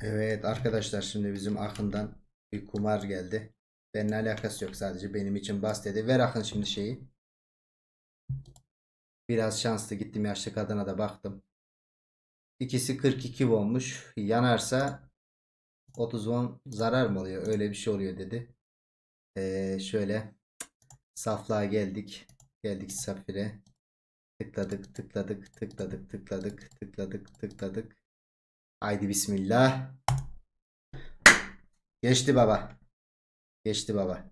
Evet arkadaşlar şimdi bizim Akın'dan bir kumar geldi. Benimle alakası yok sadece benim için bas dedi. Ver Akın şimdi şeyi. Biraz şanslı gittim yaşlı kadına da baktım. İkisi 42 wonmuş. Yanarsa 30 won zarar mı oluyor? Öyle bir şey oluyor dedi. Ee, şöyle saflığa geldik. Geldik Safir'e. Tıkladık, tıkladık, tıkladık, tıkladık, tıkladık, tıkladık. Haydi bismillah. Geçti baba. Geçti baba.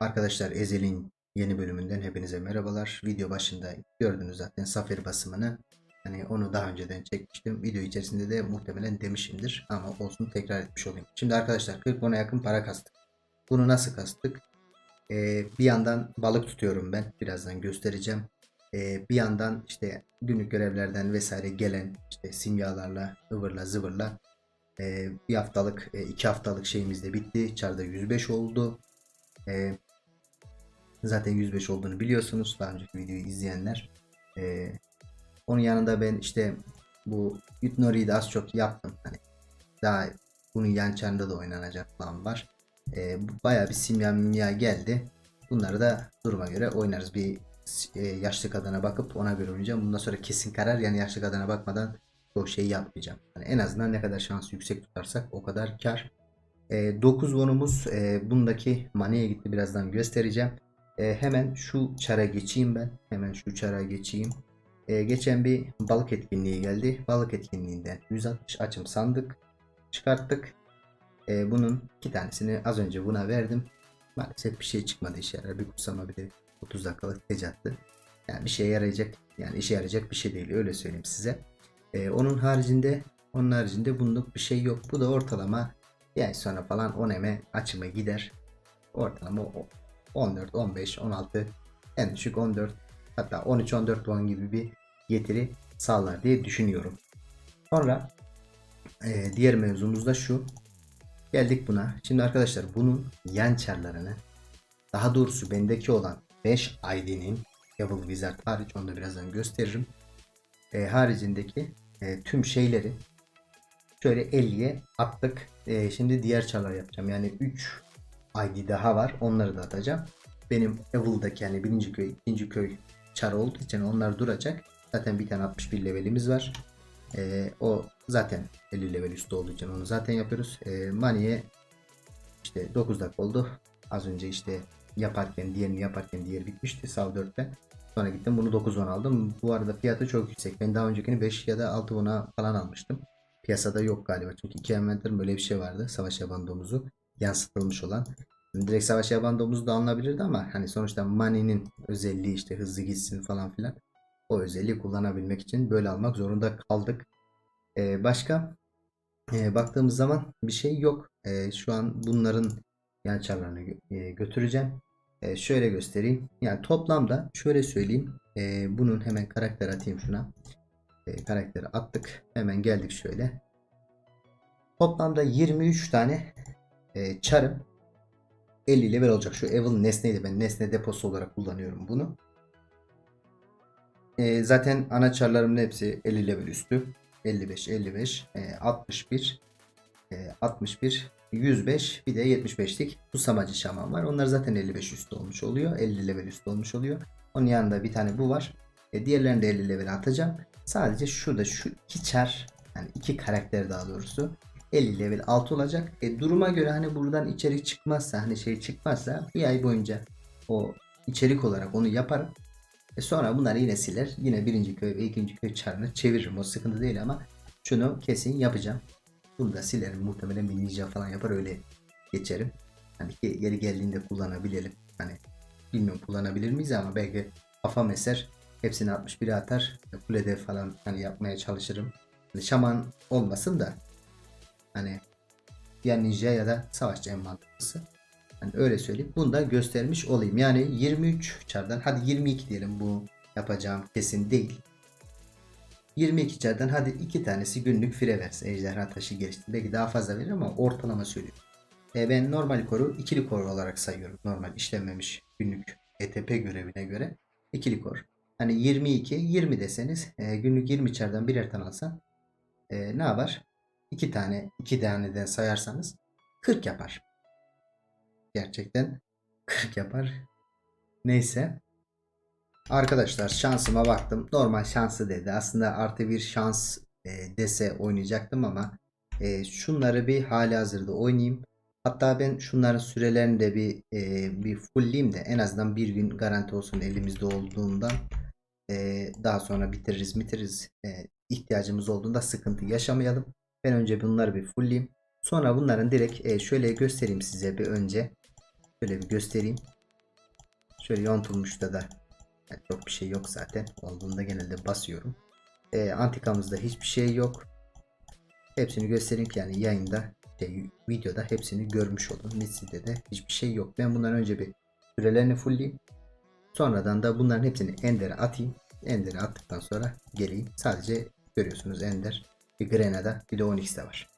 Arkadaşlar Ezel'in yeni bölümünden hepinize merhabalar. Video başında gördünüz zaten Safir basımını. Hani onu daha önceden çekmiştim. Video içerisinde de muhtemelen demişimdir. Ama olsun tekrar etmiş olayım. Şimdi arkadaşlar 40 bona yakın para kastık. Bunu nasıl kastık? Ee, bir yandan balık tutuyorum ben. Birazdan göstereceğim. Ee, bir yandan işte günlük görevlerden vesaire gelen işte simyalarla ıvırla zıvırla e, bir haftalık e, iki haftalık şeyimiz de bitti. Çarda 105 oldu. E, zaten 105 olduğunu biliyorsunuz. Daha önceki videoyu izleyenler. E, onun yanında ben işte bu Yutnori'yi de az çok yaptım. Hani daha bunun yan çarında da oynanacak plan var. E, bayağı bir simya mimya geldi. Bunları da duruma göre oynarız. Bir e, yaşlı kadına bakıp ona göre oynayacağım. Bundan sonra kesin karar yani yaşlı kadına bakmadan o şeyi yapmayacağım. Yani en azından ne kadar şansı yüksek tutarsak o kadar kar. E, 9 bonumuz e, bundaki maneye gitti birazdan göstereceğim. E, hemen şu çara geçeyim ben. Hemen şu çara geçeyim. E, geçen bir balık etkinliği geldi. Balık etkinliğinden 160 açım sandık çıkarttık. E, bunun iki tanesini az önce buna verdim. Maalesef bir şey çıkmadı işe yarar. Bir kutsama bir de 30 dakikalık tecattı. Yani bir şeye yarayacak yani işe yarayacak bir şey değil öyle söyleyeyim size. Ee, onun haricinde onun haricinde bunluk bir şey yok. Bu da ortalama bir ay sonra falan 10 eme açıma gider. Ortalama o- 14, 15, 16 en düşük 14 hatta 13, 14 puan gibi bir getiri sağlar diye düşünüyorum. Sonra e, diğer mevzumuz da şu. Geldik buna. Şimdi arkadaşlar bunun yan çarlarını daha doğrusu bendeki olan 5 ID'nin Evil Wizard hariç onu da birazdan gösteririm. E, haricindeki e, tüm şeyleri şöyle 50'ye attık. E, şimdi diğer çarlar yapacağım. Yani 3 ID daha var. Onları da atacağım. Benim Evil'daki yani birinci köy, ikinci köy çar olduğu için onlar duracak. Zaten bir tane 61 levelimiz var. E, o zaten 50 level üstü olduğu için onu zaten yapıyoruz. E, Mani'ye işte 9 dakika oldu. Az önce işte yaparken diğerini yaparken diğeri bitmişti Sav 4'te. Sonra gittim bunu 9 10 aldım. Bu arada fiyatı çok yüksek. Ben daha öncekini 5 ya da 6 10'a falan almıştım. Piyasada yok galiba. Çünkü iki envanterim böyle bir şey vardı. Savaş yaban domuzu yansıtılmış olan. Direkt savaş yaban domuzu da alınabilirdi ama hani sonuçta Mani'nin özelliği işte hızlı gitsin falan filan. O özelliği kullanabilmek için böyle almak zorunda kaldık. Ee, başka e, baktığımız zaman bir şey yok. E, şu an bunların yan çarlarını gö- e, götüreceğim. E, şöyle göstereyim. Yani toplamda şöyle söyleyeyim. E, bunun hemen karakter atayım şuna. E, karakteri attık. Hemen geldik şöyle. Toplamda 23 tane e, çarım 50 level olacak. Şu Evil nesneydi. Ben nesne deposu olarak kullanıyorum bunu. E, zaten ana çarlarımın hepsi 50 level üstü. 55, 55, e, 61, e, 61, 105 bir de 75'lik susamacı şaman var. Onlar zaten 55 üstü olmuş oluyor. 50 level üstü olmuş oluyor. Onun yanında bir tane bu var. E, diğerlerini de 50 level atacağım. Sadece şurada şu iki çar yani iki karakter daha doğrusu 50 level altı olacak. E, duruma göre hani buradan içerik çıkmazsa hani şey çıkmazsa bir ay boyunca o içerik olarak onu yaparım. E sonra bunları yine siler. Yine birinci köy ve ikinci köy çarını çeviririm. O sıkıntı değil ama şunu kesin yapacağım. Bunu da silerim. Muhtemelen bir ninja falan yapar öyle geçerim. Hani ge- geri geldiğinde kullanabilelim. Hani bilmiyorum kullanabilir miyiz ama belki kafam eser. Hepsini 61'e atar. Kulede falan hani yapmaya çalışırım. Hani şaman olmasın da hani ya ninja ya da savaşçı en mantıklısı. Hani öyle söyleyeyim. Bunu da göstermiş olayım. Yani 23 çardan hadi 22 diyelim bu yapacağım kesin değil. 22 çardan hadi iki tanesi günlük fire versin. Ejderha taşı geçti. Belki daha fazla verir ama ortalama söylüyorum. E ben normal koru ikili kor olarak sayıyorum. Normal işlenmemiş günlük ETP görevine göre ikili kor. Hani 22, 20 deseniz e, günlük 20 içeriden birer tane alsan e, ne yapar? 2 tane, 2 taneden sayarsanız 40 yapar. Gerçekten 40 yapar. Neyse. Arkadaşlar şansıma baktım. Normal şansı dedi. Aslında artı bir şans e, dese oynayacaktım ama e, şunları bir hali hazırda oynayayım. Hatta ben şunların sürelerini de bir e, bir fullleyeyim de en azından bir gün garanti olsun elimizde olduğundan e, daha sonra bitiririz bitiririz e, ihtiyacımız olduğunda sıkıntı yaşamayalım. Ben önce bunları bir fullleyeyim. Sonra bunların direkt e, şöyle göstereyim size bir önce. Şöyle bir göstereyim. Şöyle yontulmuşta da çok bir şey yok zaten. Olduğunda genelde basıyorum. E, antikamızda hiçbir şey yok. Hepsini göstereyim ki yani yayında şey, videoda hepsini görmüş olun. Neticede de hiçbir şey yok. Ben bundan önce bir sürelerini fullleyeyim. Sonradan da bunların hepsini Ender'e atayım. Ender'e attıktan sonra geleyim. Sadece görüyorsunuz Ender. Bir Grenada bir de Onyx'te var.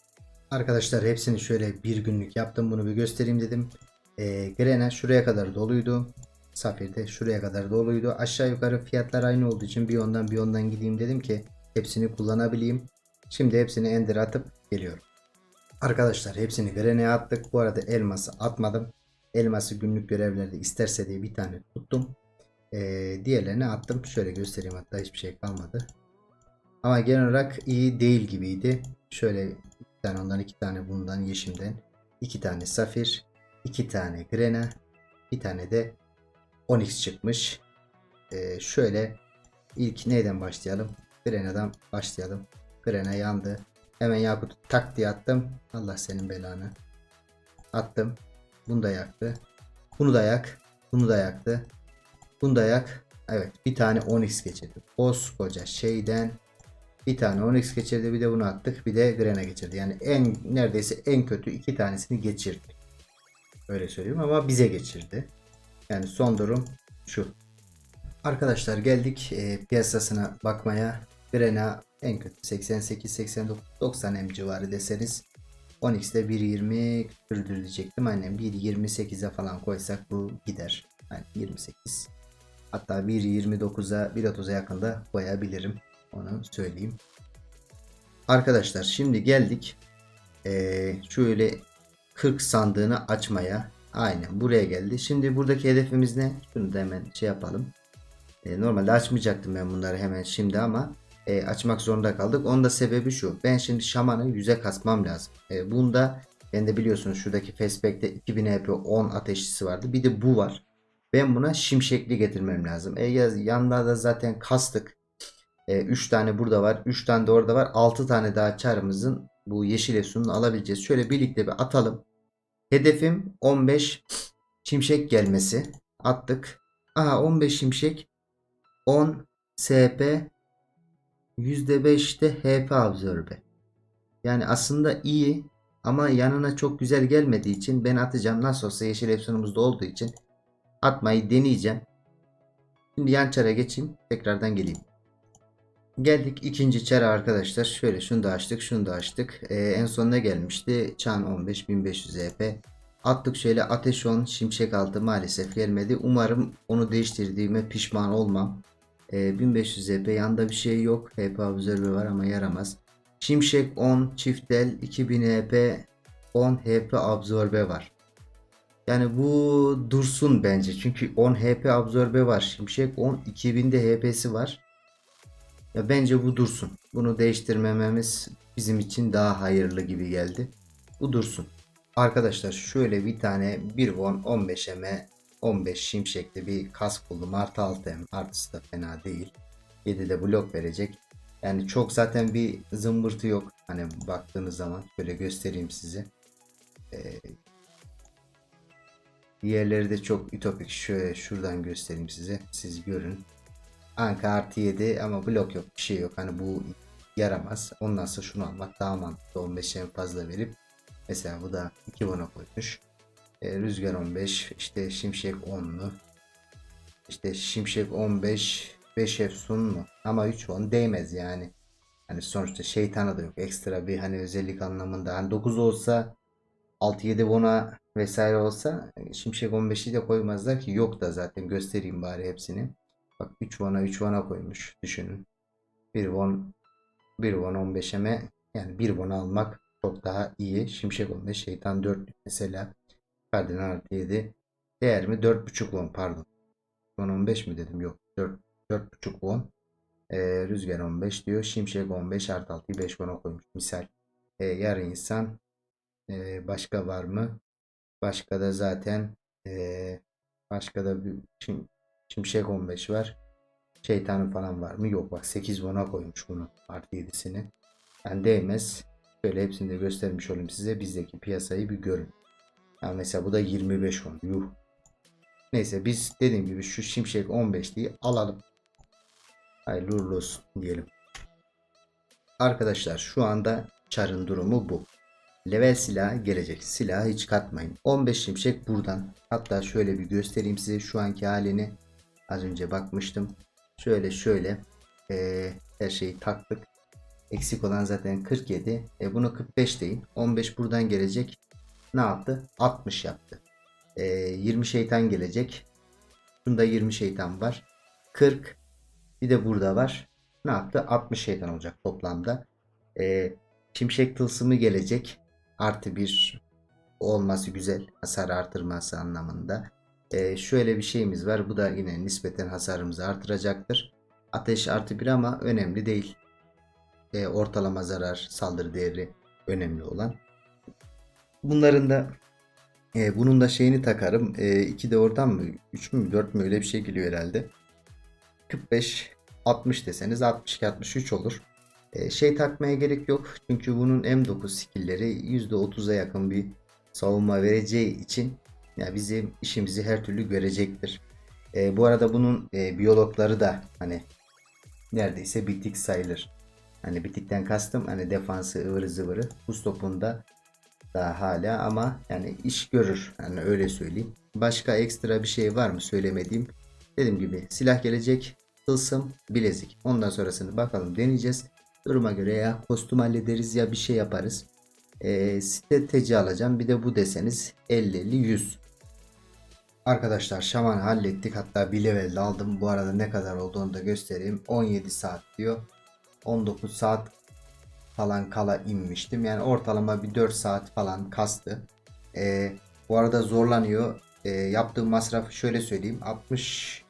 Arkadaşlar hepsini şöyle bir günlük yaptım. Bunu bir göstereyim dedim. E, Grena şuraya kadar doluydu. Safir de şuraya kadar doluydu. Aşağı yukarı fiyatlar aynı olduğu için bir ondan bir ondan gideyim dedim ki hepsini kullanabileyim. Şimdi hepsini Ender'e atıp geliyorum. Arkadaşlar hepsini Grene'ye attık. Bu arada elması atmadım. Elması günlük görevlerde isterse diye bir tane tuttum. Ee, diğerlerini attım. Şöyle göstereyim hatta hiçbir şey kalmadı. Ama genel olarak iyi değil gibiydi. Şöyle bir tane ondan iki tane bundan yeşimden. iki tane safir. iki tane grena. Bir tane de onyx çıkmış. Ee, şöyle ilk neyden başlayalım? Grena'dan başlayalım. Grena yandı. Hemen Yakut'u tak diye attım. Allah senin belanı. Attım. Bunu da yaktı. Bunu da yak. Bunu da yaktı. Bunu da yak. Evet bir tane Onyx geçirdi. Koskoca şeyden bir tane Onyx geçirdi. Bir de bunu attık. Bir de Grena geçirdi. Yani en neredeyse en kötü iki tanesini geçirdi. Öyle söyleyeyim ama bize geçirdi. Yani son durum şu. Arkadaşlar geldik e, piyasasına bakmaya. Grena en kötü 88, 89, 90 M civarı deseniz Onyx'te 1.20 sürdürülecektim. Aynen 1.28'e falan koysak bu gider. Yani 28. Hatta 1.29'a 1.30'a yakında koyabilirim. Onu söyleyeyim. Arkadaşlar şimdi geldik. Ee, şöyle 40 sandığını açmaya. Aynen buraya geldi. Şimdi buradaki hedefimiz ne? Şunu da hemen şey yapalım. Ee, normalde açmayacaktım ben bunları hemen şimdi ama e, açmak zorunda kaldık. Onun da sebebi şu. Ben şimdi şamanı yüze kasmam lazım. E, bunda ben de biliyorsunuz şuradaki Fastback'te 2000 HP 10 ateşlisi vardı. Bir de bu var. Ben buna şimşekli getirmem lazım. E, yaz, yanında da zaten kastık. 3 e, tane burada var. 3 tane de orada var. 6 tane daha çarımızın bu yeşil efsununu alabileceğiz. Şöyle birlikte bir atalım. Hedefim 15 şimşek gelmesi. Attık. Aha 15 şimşek 10 SP %5'te HP absorbe. Yani aslında iyi ama yanına çok güzel gelmediği için ben atacağım. Nasıl olsa yeşil epsonumuzda olduğu için atmayı deneyeceğim. Şimdi yan çara geçeyim. Tekrardan geleyim. Geldik ikinci çara arkadaşlar. Şöyle şunu da açtık. Şunu da açtık. Ee, en son ne gelmişti? Çan 15 1500 EP. Attık şöyle ateş 10 şimşek altı maalesef gelmedi. Umarım onu değiştirdiğime pişman olmam. E, 1500 HP yanında bir şey yok. HP absorbe var ama yaramaz. Şimşek 10 çiftel 2000 HP 10 HP absorbe var. Yani bu dursun bence. Çünkü 10 HP absorbe var. Şimşek 10 2000'de HP'si var. Ya bence bu dursun. Bunu değiştirmememiz bizim için daha hayırlı gibi geldi. Bu dursun. Arkadaşlar şöyle bir tane 1 won 15 m 15 şimşekli bir kask buldum. Artı 6M. Artısı da fena değil. 7 de blok verecek. Yani çok zaten bir zımbırtı yok. Hani baktığınız zaman şöyle göstereyim size. Ee, diğerleri de çok ütopik. Şöyle şuradan göstereyim size. Siz görün. Anka artı 7 ama blok yok. Bir şey yok. Hani bu yaramaz. Ondan sonra şunu almak daha mantıklı. 15 en fazla verip mesela bu da 2 bona koymuş. E, Rüzgar 15, işte Şimşek 10'lu. İşte Şimşek 15, 5 Efsun mu? Ama 3 10 değmez yani. Hani sonuçta şeytana da yok. Ekstra bir hani özellik anlamında. Hani 9 olsa 6-7 bona vesaire olsa Şimşek 15'i de koymazlar ki yok da zaten göstereyim bari hepsini. Bak 3 won'a 3 won'a koymuş. Düşünün. 1 won 1 won 15 eme yani 1 won almak çok daha iyi. Şimşek 15 şeytan 4 mesela. Kardinal artı 7. Değer mi? 4.5 won pardon. Won 15 mi dedim? Yok. 4 4.5 won. Ee, rüzgar 15 diyor. Şimşek 15 artı 6'yı 5 won'a koymuş. Misal. Ee, yarı insan. Ee, başka var mı? Başka da zaten ee, başka da bir şim, şimşek 15 var. Şeytanın falan var mı? Yok bak 8 won'a koymuş bunu. Artı 7'sini. Yani değmez. Şöyle hepsini de göstermiş olayım size. Bizdeki piyasayı bir görün. Yani mesela bu da 25 won. Yuh. Neyse biz dediğim gibi şu şimşek 15'liği alalım. Hayırlı olsun diyelim. Arkadaşlar şu anda çarın durumu bu. Level silah gelecek. Silahı hiç katmayın. 15 şimşek buradan. Hatta şöyle bir göstereyim size şu anki halini. Az önce bakmıştım. Şöyle şöyle eee, her şeyi taktık. Eksik olan zaten 47. E, bunu 45 deyin. 15 buradan gelecek. Ne yaptı? 60 yaptı. E, 20 şeytan gelecek. Bunda 20 şeytan var. 40. Bir de burada var. Ne yaptı? 60 şeytan olacak toplamda. E, şimşek tılsımı gelecek. Artı bir olması güzel. Hasar artırması anlamında. E, şöyle bir şeyimiz var. Bu da yine nispeten hasarımızı artıracaktır. Ateş artı bir ama önemli değil. E, ortalama zarar saldırı değeri önemli olan. Bunların da e, bunun da şeyini takarım. E, 2 de oradan mı? 3 mü 4 mü öyle bir şey geliyor herhalde. 45 60 deseniz 62 63 olur. E, şey takmaya gerek yok. Çünkü bunun M9 skill'leri %30'a yakın bir savunma vereceği için ya bizim işimizi her türlü görecektir. E, bu arada bunun e, biyologları da hani neredeyse bitik sayılır. Hani bitikten kastım hani defansı ıvırı zıvırı. Bu stopunda daha hala ama yani iş görür. Yani öyle söyleyeyim. Başka ekstra bir şey var mı söylemediğim? Dediğim gibi silah gelecek. Tılsım, bilezik. Ondan sonrasını bakalım deneyeceğiz. Duruma göre ya kostüm hallederiz ya bir şey yaparız. Ee, strateji alacağım. Bir de bu deseniz 50-50-100. Arkadaşlar şaman hallettik. Hatta bir level aldım. Bu arada ne kadar olduğunu da göstereyim. 17 saat diyor. 19 saat falan kala inmiştim. Yani ortalama bir 4 saat falan kastı. Ee, bu arada zorlanıyor. Ee, yaptığım masrafı şöyle söyleyeyim. 60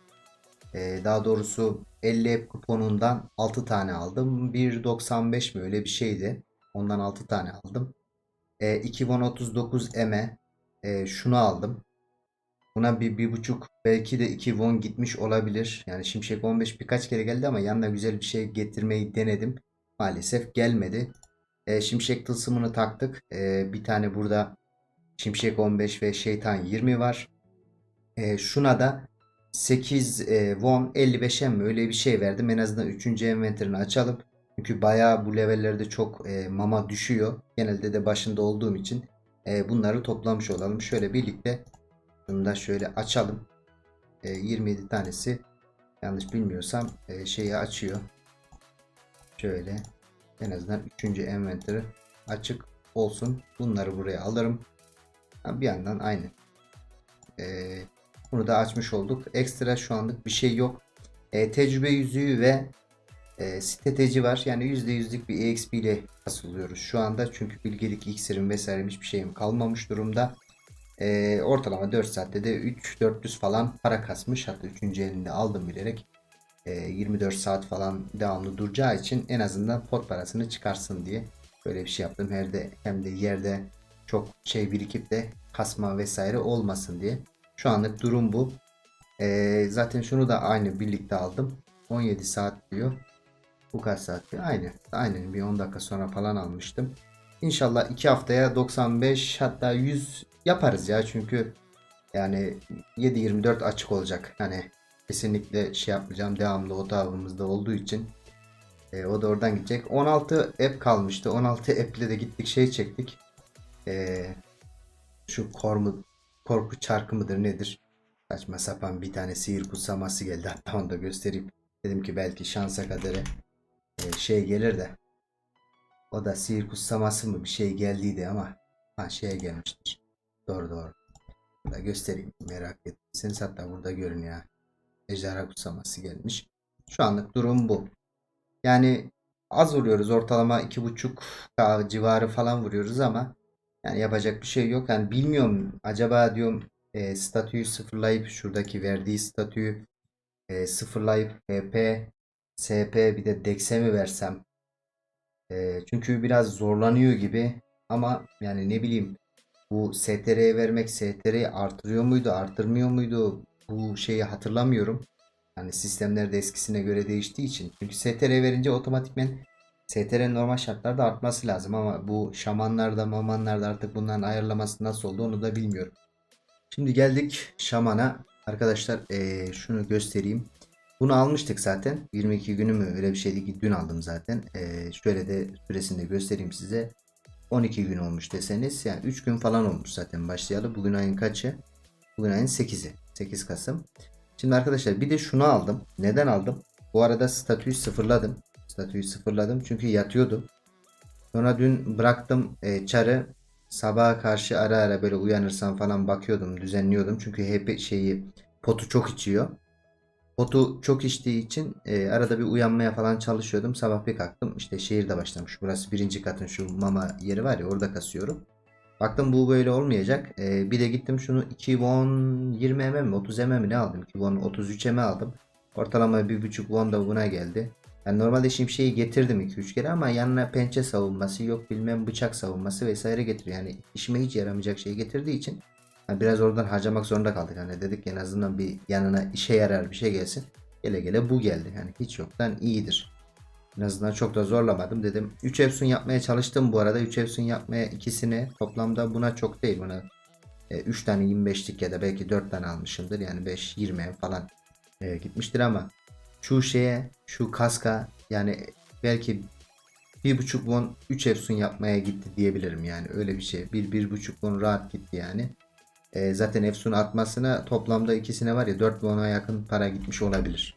e, daha doğrusu 50 app kuponundan 6 tane aldım. 1.95 mi öyle bir şeydi. Ondan 6 tane aldım. E, 2039 M'e e, şunu aldım. Buna bir, bir buçuk belki de 2 won gitmiş olabilir. Yani Şimşek 15 birkaç kere geldi ama yanına güzel bir şey getirmeyi denedim. Maalesef gelmedi. E, şimşek tılsımını taktık. E, bir tane burada Şimşek 15 ve Şeytan 20 var. E, şuna da 8 e, won 55 mi öyle bir şey verdim. En azından 3. envanterini açalım. Çünkü bayağı bu levellerde çok e, mama düşüyor. Genelde de başında olduğum için e, bunları toplamış olalım. Şöyle birlikte bunu da şöyle açalım. E, 27 tanesi yanlış bilmiyorsam e, şeyi açıyor. Şöyle en azından 3. envanteri açık olsun. Bunları buraya alırım. Bir yandan aynı. E, bunu da açmış olduk. Ekstra şu anlık bir şey yok. E, tecrübe yüzüğü ve e, strateji var. Yani %100'lük bir EXP ile kasılıyoruz şu anda. Çünkü bilgelik iksirim vesaire hiçbir şeyim kalmamış durumda. E, ortalama 4 saatte de 3-400 falan para kasmış. Hatta 3. elinde aldım bilerek. E, 24 saat falan devamlı duracağı için en azından pot parasını çıkarsın diye böyle bir şey yaptım. Hem de, hem de yerde çok şey birikip de kasma vesaire olmasın diye. Şu anlık durum bu. E, zaten şunu da aynı birlikte aldım. 17 saat diyor. Bu kaç saat diyor? Aynı. Aynen bir 10 dakika sonra falan almıştım. İnşallah 2 haftaya 95 hatta 100 yaparız ya çünkü yani 7-24 açık olacak. Hani kesinlikle şey yapmayacağım. Devamlı otağımızda olduğu için e, o da oradan gidecek. 16 app kalmıştı. 16 app ile de gittik şey çektik. E, şu kormu, korku çarkı mıdır nedir? Saçma sapan bir tane sihir kutsaması geldi. Hatta onu da göstereyim. Dedim ki belki şansa kadere e, şey gelir de. O da sihir kutsaması mı bir şey geldiydi ama ha şeye gelmiştir. Doğru doğru. Bunu da göstereyim merak ettiyseniz hatta burada görün ya. Ejderha kutsaması gelmiş. Şu anlık durum bu. Yani az vuruyoruz. Ortalama 2.5K civarı falan vuruyoruz ama yani yapacak bir şey yok. Yani bilmiyorum acaba diyorum e, statüyü sıfırlayıp şuradaki verdiği statüyü e, sıfırlayıp HP, SP bir de Dex'e mi versem? E, çünkü biraz zorlanıyor gibi ama yani ne bileyim bu STR'ye vermek STR'yi artırıyor muydu, artırmıyor muydu? Bu şeyi hatırlamıyorum. Hani sistemler de eskisine göre değiştiği için. Çünkü STR verince otomatikmen STR'nin normal şartlarda artması lazım ama bu şamanlarda, mamanlarda artık bunların ayarlaması nasıl oldu onu da bilmiyorum. Şimdi geldik şamana. Arkadaşlar eee, şunu göstereyim. Bunu almıştık zaten. 22 günü mü öyle bir şeydi ki dün aldım zaten. Eee, şöyle de süresini de göstereyim size. 12 gün olmuş deseniz yani 3 gün falan olmuş zaten başlayalı. Bugün ayın kaçı? Bugün ayın 8'i. 8 Kasım. Şimdi arkadaşlar bir de şunu aldım. Neden aldım? Bu arada statüyü sıfırladım. Statüyü sıfırladım çünkü yatıyordu. Sonra dün bıraktım e, çarı. Sabaha karşı ara ara böyle uyanırsam falan bakıyordum, düzenliyordum. Çünkü hep şeyi potu çok içiyor. Potu çok içtiği için e, arada bir uyanmaya falan çalışıyordum. Sabah bir kalktım. İşte şehirde başlamış. Burası birinci katın şu mama yeri var ya orada kasıyorum. Baktım bu böyle olmayacak. E, bir de gittim şunu 2 won 20 mm mi 30 mm mi ne aldım? 2 won 33 mm aldım. Ortalama 1.5 won da buna geldi. Yani normalde şimşeği getirdim 2-3 kere ama yanına pençe savunması yok bilmem bıçak savunması vesaire getiriyor. Yani işime hiç yaramayacak şeyi getirdiği için yani biraz oradan harcamak zorunda kaldık. Hani dedik en azından bir yanına işe yarar bir şey gelsin. Gele gele bu geldi. Yani hiç yoktan iyidir. En azından çok da zorlamadım dedim. 3 Efsun yapmaya çalıştım bu arada. 3 Efsun yapmaya ikisini toplamda buna çok değil. Buna 3 tane 25'lik ya da belki 4 tane almışımdır. Yani 5 20 falan e, gitmiştir ama şu şeye şu kaska yani belki bir buçuk won 3 Efsun yapmaya gitti diyebilirim yani öyle bir şey. Bir bir buçuk won rahat gitti yani. E, zaten Efsun atmasına toplamda ikisine var ya 4 won'a yakın para gitmiş olabilir.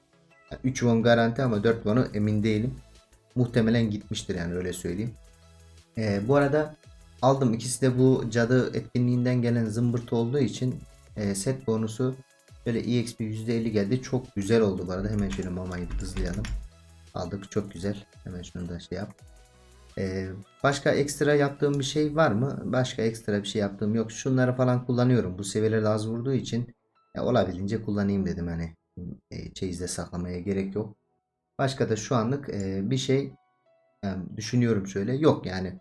Yani 3 won garanti ama 4 won'u emin değilim. Muhtemelen gitmiştir yani öyle söyleyeyim. E, bu arada aldım ikisi de bu cadı etkinliğinden gelen zımbırt olduğu için e, set bonusu Böyle EXP %50 geldi. Çok güzel oldu bu arada. Hemen şöyle mamayı hızlayalım. Aldık. Çok güzel. Hemen şunu da şey yap. Ee, başka ekstra yaptığım bir şey var mı? Başka ekstra bir şey yaptığım yok. Şunları falan kullanıyorum. Bu seviyeler az vurduğu için ya olabildiğince kullanayım dedim hani. E, çeyizde saklamaya gerek yok. Başka da şu anlık e, bir şey yani düşünüyorum şöyle. Yok yani.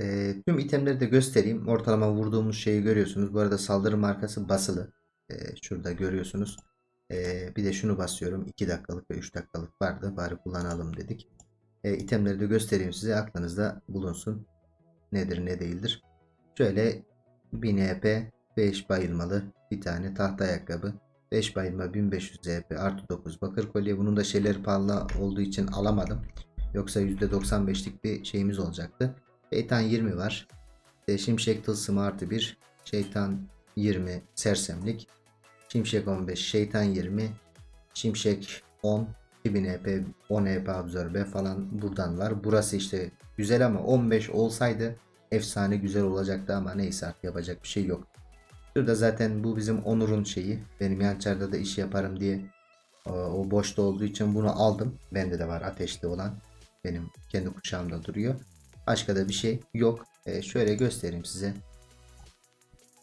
E, tüm itemleri de göstereyim. Ortalama vurduğumuz şeyi görüyorsunuz. Bu arada saldırı markası basılı. E, şurada görüyorsunuz. E, bir de şunu basıyorum. 2 dakikalık ve 3 dakikalık vardı. Bari kullanalım dedik. E, itemleri de göstereyim size. Aklınızda bulunsun. Nedir ne değildir. Şöyle 1000 EP 5 bayılmalı bir tane tahta ayakkabı. 5 bayılma 1500 EP artı 9 bakır kolye. Bunun da şeyleri pahalı olduğu için alamadım. Yoksa %95'lik bir şeyimiz olacaktı. Şeytan 20 var. E, şimşek tılsımı artı 1. Şeytan 20 sersemlik. Şimşek 15 şeytan 20. Şimşek 10 2000 EP 10 EP absorbe falan buradan var. Burası işte güzel ama 15 olsaydı efsane güzel olacaktı ama neyse artık yapacak bir şey yok. Şurada zaten bu bizim Onur'un şeyi. Benim yançarda da iş yaparım diye o, o boşta olduğu için bunu aldım. Bende de var ateşli olan. Benim kendi kuşağımda duruyor. Başka da bir şey yok. E, şöyle göstereyim size.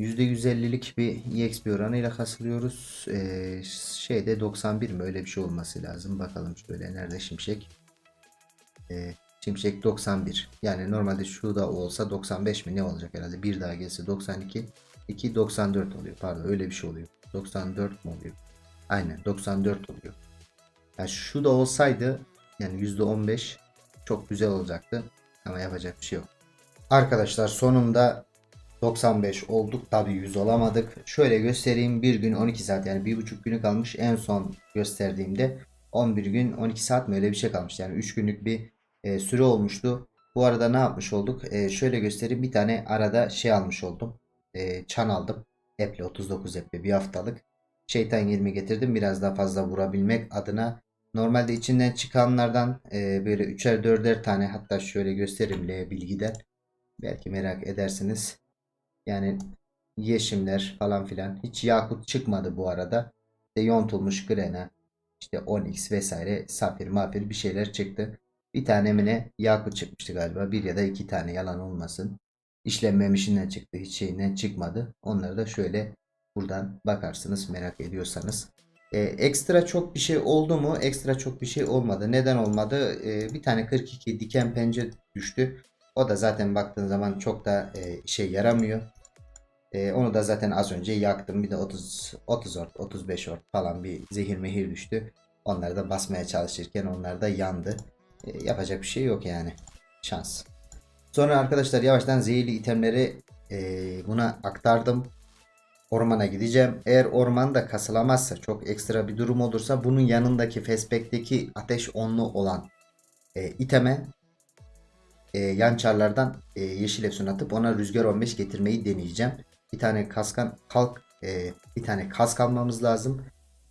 %150'lik bir EXP oranıyla kasılıyoruz. Ee, şeyde 91 mi öyle bir şey olması lazım. Bakalım şöyle nerede şimşek. Ee, şimşek 91. Yani normalde şu da olsa 95 mi ne olacak herhalde. Bir daha gelse 92. 2 94 oluyor. Pardon öyle bir şey oluyor. 94 mu oluyor? Aynen 94 oluyor. Yani şu da olsaydı yani %15 çok güzel olacaktı. Ama yapacak bir şey yok. Arkadaşlar sonunda 95 olduk. Tabi 100 olamadık. Şöyle göstereyim. Bir gün 12 saat yani bir buçuk günü kalmış. En son gösterdiğimde 11 gün 12 saat mi öyle bir şey kalmış. Yani 3 günlük bir e, süre olmuştu. Bu arada ne yapmış olduk? E, şöyle göstereyim. Bir tane arada şey almış oldum. E, çan aldım. Apple 39 Apple bir haftalık. Şeytan 20 getirdim. Biraz daha fazla vurabilmek adına. Normalde içinden çıkanlardan e, böyle 3'er 4'er tane hatta şöyle göstereyim L bilgiden. Belki merak edersiniz. Yani yeşimler falan filan. Hiç yakut çıkmadı bu arada. İşte yontulmuş grena, işte onyx vesaire, safir, mafir bir şeyler çıktı. Bir tane mi ne yakut çıkmıştı galiba. Bir ya da iki tane yalan olmasın. İşlenmemişinden çıktı. Hiç şeyinden çıkmadı. Onları da şöyle buradan bakarsınız merak ediyorsanız. Ee, ekstra çok bir şey oldu mu? Ekstra çok bir şey olmadı. Neden olmadı? Ee, bir tane 42 diken pence düştü. O da zaten baktığın zaman çok da e, şey yaramıyor. E, onu da zaten az önce yaktım. Bir de 30 30 ort, 35 ort falan bir zehir mehir düştü. Onları da basmaya çalışırken onlar da yandı. E, yapacak bir şey yok yani. Şans. Sonra arkadaşlar yavaştan zehirli itemleri e, buna aktardım. Ormana gideceğim. Eğer ormanda kasılamazsa çok ekstra bir durum olursa bunun yanındaki Fespec'teki ateş onlu olan e, iteme e, yan çarlardan e, yeşil efsun atıp ona rüzgar 15 getirmeyi deneyeceğim. Bir tane kaskan kalk e, bir tane kask almamız lazım.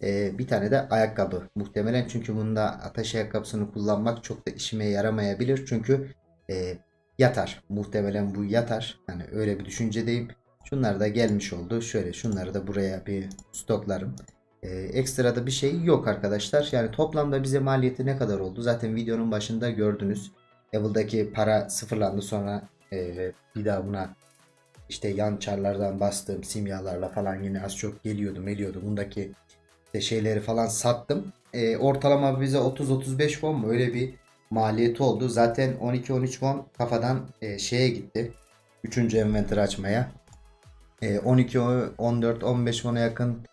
E, bir tane de ayakkabı muhtemelen çünkü bunda ateş ayakkabısını kullanmak çok da işime yaramayabilir çünkü e, yatar muhtemelen bu yatar hani öyle bir düşüncedeyim. Şunlar da gelmiş oldu. Şöyle şunları da buraya bir stoklarım. E, ekstra da bir şey yok arkadaşlar. Yani toplamda bize maliyeti ne kadar oldu? Zaten videonun başında gördünüz. Level'daki para sıfırlandı sonra e, bir daha buna işte yan çarlardan bastığım simyalarla falan yine az çok geliyordu geliyordu. Bundaki işte şeyleri falan sattım. E, ortalama bize 30-35 won mu öyle bir maliyeti oldu. Zaten 12-13 won kafadan e, şeye gitti. Üçüncü envanter açmaya. E, 12, 14, 15 won'a yakın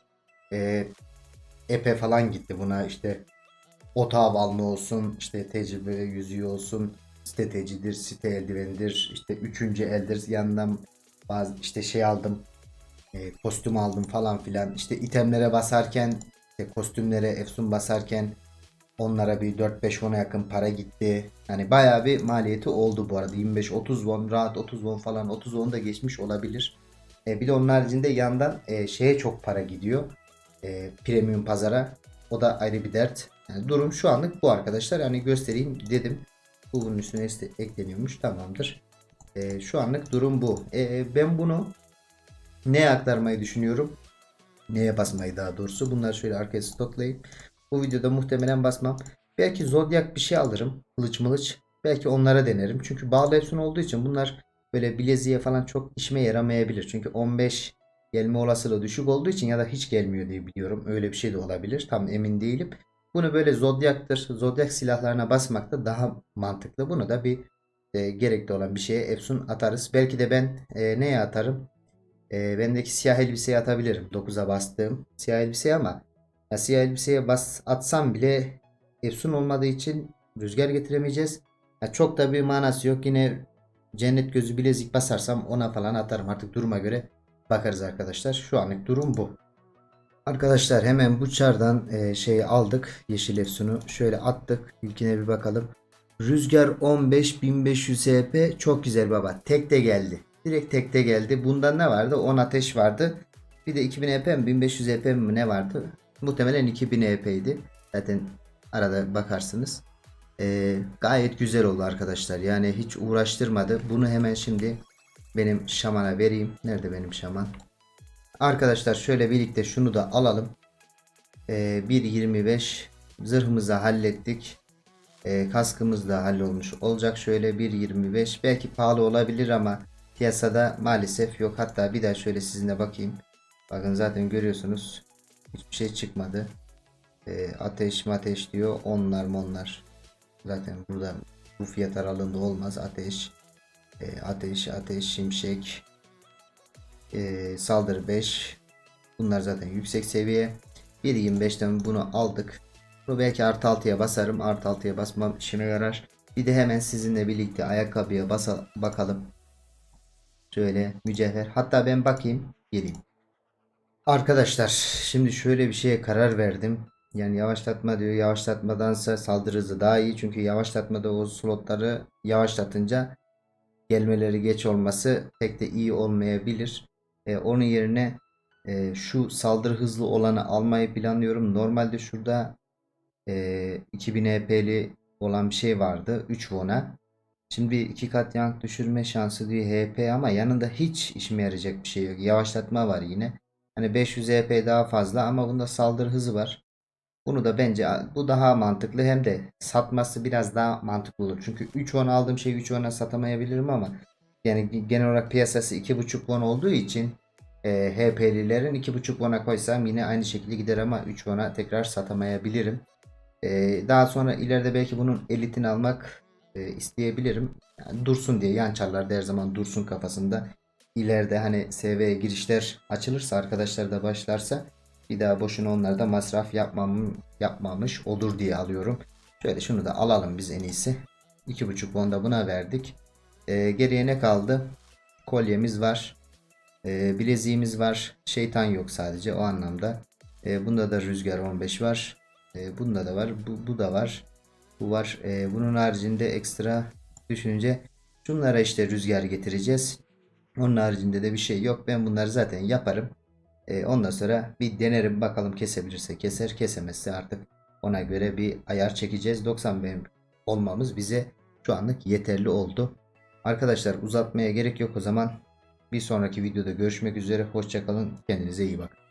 e, epe falan gitti buna işte otağı balma olsun işte tecrübe yüzüğü olsun sitecidir site eldivenidir işte üçüncü eldir yanından bazı işte şey aldım e, kostüm aldım falan filan işte itemlere basarken işte kostümlere efsun basarken onlara bir 4-5 won'a yakın para gitti. Yani bayağı bir maliyeti oldu bu arada. 25-30 won rahat 30 won falan 30 won da geçmiş olabilir. E, bir de onun haricinde yandan e, şeye çok para gidiyor. E, premium pazara. O da ayrı bir dert. Yani durum şu anlık bu arkadaşlar. Hani göstereyim dedim. Bu bunun üstüne ekleniyormuş. Tamamdır. E, şu anlık durum bu. E, ben bunu neye aktarmayı düşünüyorum? Neye basmayı daha doğrusu. Bunları şöyle arkaya stoklayıp bu videoda muhtemelen basmam. Belki Zodiac bir şey alırım. Kılıç mılıç. Belki onlara denerim. Çünkü bağlı efsun olduğu için bunlar böyle bileziğe falan çok işime yaramayabilir. Çünkü 15 gelme olasılığı düşük olduğu için ya da hiç gelmiyor diye biliyorum. Öyle bir şey de olabilir. Tam emin değilim. Bunu böyle Zodiac'tır. Zodiac silahlarına basmak da daha mantıklı. Bunu da bir e, gerekli olan bir şeye efsun atarız. Belki de ben e, neye atarım? E, bendeki siyah elbiseye atabilirim. 9'a bastığım siyah elbiseye ama ya siyah elbiseye bas atsam bile efsun olmadığı için rüzgar getiremeyeceğiz. Ya çok da bir manası yok. Yine cennet gözü bilezik basarsam ona falan atarım. Artık duruma göre bakarız arkadaşlar. Şu anlık durum bu. Arkadaşlar hemen bu çardan e, şeyi aldık. Yeşil efsunu şöyle attık. İlkine bir bakalım. Rüzgar 15500 HP çok güzel baba. Tek de geldi. Direkt tekte geldi. Bundan ne vardı? 10 ateş vardı. Bir de 2000 EP mi 1500 EP mi ne vardı? Muhtemelen 2000 EP'ydi. Zaten arada bakarsınız. Ee, gayet güzel oldu arkadaşlar. Yani hiç uğraştırmadı. Bunu hemen şimdi benim şamana vereyim. Nerede benim şaman? Arkadaşlar şöyle birlikte şunu da alalım. Ee, 1.25 zırhımızı hallettik. Ee, kaskımız da hallolmuş olacak. Şöyle 1.25 belki pahalı olabilir ama piyasada maalesef yok. Hatta bir daha şöyle sizinle bakayım. Bakın zaten görüyorsunuz. Hiçbir şey çıkmadı. Ee, ateş ateş diyor. Onlar monlar. Zaten burada bu fiyat aralığında olmaz. Ateş. Ee, ateş, ateş, şimşek. Ee, saldırı 5. Bunlar zaten yüksek seviye. 1.25'ten bunu aldık. Bunu belki artı 6'ya basarım. Artı 6'ya basmam işime yarar. Bir de hemen sizinle birlikte ayakkabıya basa bakalım. Şöyle mücevher. Hatta ben bakayım. Geleyim. Arkadaşlar şimdi şöyle bir şeye karar verdim. Yani yavaşlatma diyor. Yavaşlatmadansa saldırı hızı daha iyi. Çünkü yavaşlatmada o slotları yavaşlatınca gelmeleri geç olması pek de iyi olmayabilir. E, onun yerine e, şu saldırı hızlı olanı almayı planlıyorum. Normalde şurada e, 2000 HP'li olan bir şey vardı. 3 won'a. Şimdi iki kat yank düşürme şansı diyor HP ama yanında hiç işime yarayacak bir şey yok. Yavaşlatma var yine. Hani 500 EP daha fazla ama bunda saldırı hızı var. Bunu da bence bu daha mantıklı hem de satması biraz daha mantıklı olur. Çünkü 3 won aldığım şeyi 3 won'a satamayabilirim ama yani genel olarak piyasası 2.5 won olduğu için e, HP'lilerin 2.5 won'a koysam yine aynı şekilde gider ama 3 won'a tekrar satamayabilirim. E, daha sonra ileride belki bunun elitini almak e, isteyebilirim. Yani dursun diye yan çarlarda her zaman dursun kafasında. İleride hani SV'ye girişler açılırsa arkadaşlar da başlarsa bir daha boşuna onlarda masraf yapmam, yapmamış olur diye alıyorum. Şöyle şunu da alalım biz en iyisi. 2.5 won da buna verdik. E, geriye ne kaldı? Kolyemiz var. E, bileziğimiz var. Şeytan yok sadece o anlamda. E, bunda da rüzgar 15 var. E, bunda da var. Bu, bu da var. Bu var. E, bunun haricinde ekstra düşününce şunlara işte rüzgar getireceğiz. Onun haricinde de bir şey yok. Ben bunları zaten yaparım. E, ondan sonra bir denerim bakalım kesebilirse keser kesemezse artık ona göre bir ayar çekeceğiz. 90 benim olmamız bize şu anlık yeterli oldu. Arkadaşlar uzatmaya gerek yok o zaman. Bir sonraki videoda görüşmek üzere. Hoşçakalın. Kendinize iyi bakın.